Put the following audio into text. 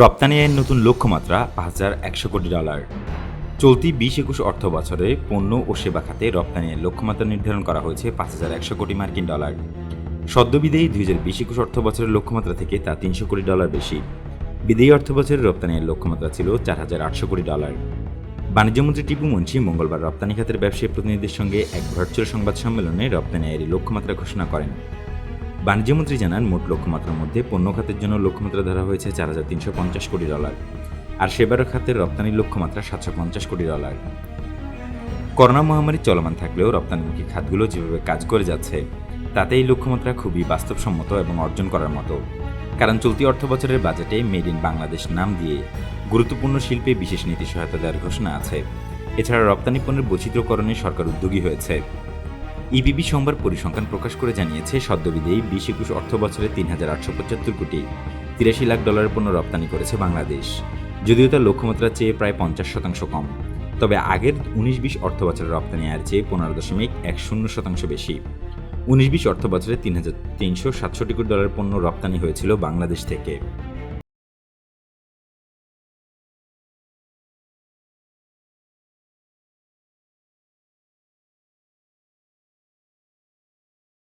রপ্তানি আয়ের নতুন লক্ষ্যমাত্রা পাঁচ হাজার একশো কোটি ডলার। চলতি বিশ একুশ অর্থ বছরে পণ্য ও সেবা খাতে রপ্তানি আয়ের লক্ষ্যমাত্রা নির্ধারণ করা হয়েছে পাঁচ হাজার একশো কোটি মার্কিন ডলার। সদ্যবিদেয়ী দুই হাজার বিশ একুশ অর্থ বছরের লক্ষ্যমাত্রা থেকে তা তিনশো কোটি ডলার বেশি। বিদেয়ী অর্থ বছরের রপ্তানি আয়ের লক্ষ্যমাত্রা ছিল চার হাজার আটশো কোটি ডলার। বাণিজ্যমন্ত্রী টিপু মুন্সি মঙ্গলবার রপ্তানি খাতের ব্যবসায়ী প্রতিনিধিদের সঙ্গে এক ভার্চুয়াল সংবাদ সম্মেলনে রপ্তানি আয়ের লক্ষ্যমাত্রা ঘোষণা করেন। বাণিজ্যমন্ত্রী জানান, মোট লক্ষ্যমাত্রার মধ্যে পণ্য খাতের জন্য লক্ষ্যমাত্রা ধরা হয়েছে চার হাজার তিনশো পঞ্চাশ কোটি ডলার আর সেবার খাতের রপ্তানির লক্ষ্যমাত্রা সাতশো পঞ্চাশ কোটি ডলার। করোনা মহামারী চলমান থাকলেও রপ্তানিমুখী খাতগুলো যেভাবে কাজ করে যাচ্ছে তাতে এই লক্ষ্যমাত্রা খুবই বাস্তবসম্মত এবং অর্জন করার মতো। কারণ চলতি অর্থ বছরের বাজেটে মেড ইন বাংলাদেশ নাম দিয়ে গুরুত্বপূর্ণ শিল্পে বিশেষ নীতি সহায়তা দেওয়ার ঘোষণা আছে। এছাড়া রপ্তানি পণ্যের বৈচিত্র্যকরণে সরকার উদ্যোগী হয়েছে। ইবিবি সোমবার পরিসংখ্যান প্রকাশ করে জানিয়েছে সদ্যবিদেয়ী বিশ একুশ অর্থ বছরে তিন হাজার আটশো পঁচাত্তর কোটি তিরাশি লাখ ডলারের পণ্য রপ্তানি করেছে বাংলাদেশ। যদিও তার লক্ষ্যমাত্রার চেয়ে প্রায় পঞ্চাশ শতাংশ কম। তবে আগের উনিশ বিশ অর্থ বছরের রপ্তানি আয়ের চেয়ে পনেরো দশমিক এক শূন্য শতাংশ বেশি। উনিশ বিশ অর্থ বছরে তিন হাজার তিনশো সাতষট্টি কোটি ডলারের পণ্য রপ্তানি হয়েছিল বাংলাদেশ থেকে।